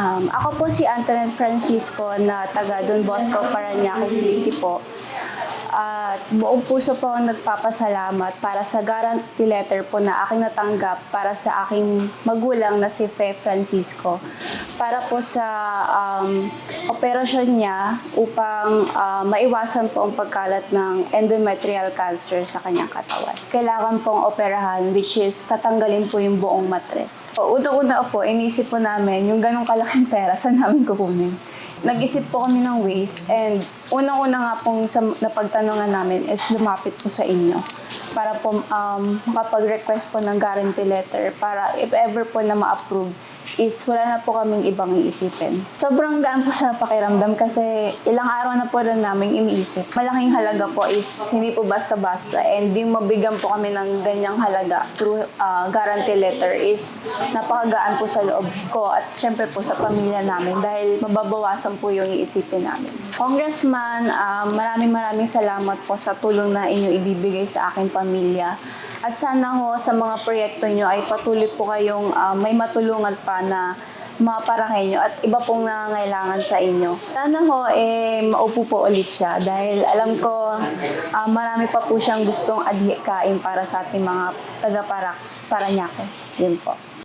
Um, ako po si Antoinette Francisco na taga Don Bosco, Parañaque City po. Buong puso po ako nagpapasalamat para sa guarantee letter po na aking natanggap para sa aking magulang na si Fe Francisco. Para po sa um, operasyon niya upang ah, maiwasan po ang pagkalat ng endometrial cancer sa kanyang katawan. Kailangan pong operahan which is tatanggalin po yung buong matres. So, Unang-una po, inisip po namin yung ganong kalaking pera, saan namin kukunin? Nag-isip po kami ng ways and unang-una nga pong sa napagtanungan namin is lumapit po sa inyo para po um, makapag-request po ng guarantee letter para if ever po na ma-approve is wala na po kaming ibang iisipin. Sobrang gaan po sa pakiramdam kasi ilang araw na po rin namin iniisip. Malaking halaga po is hindi po basta-basta and di mabigyan po kami ng ganyang halaga through uh, guarantee letter is napakagaan po sa loob ko at syempre po sa pamilya namin dahil mababawasan po yung iisipin namin. Congressman, uh, maraming maraming salamat po sa tulong na inyo ibibigay sa aking pamilya. At sana ho sa mga proyekto nyo ay patuloy po kayong uh, may matulungan pa na maparakay nyo at iba pong nangangailangan sa inyo. Sana ho eh maupo po ulit siya dahil alam ko ah, marami pa po siyang gustong adhikain para sa ating mga taga-parak, Paranaque. Yun po.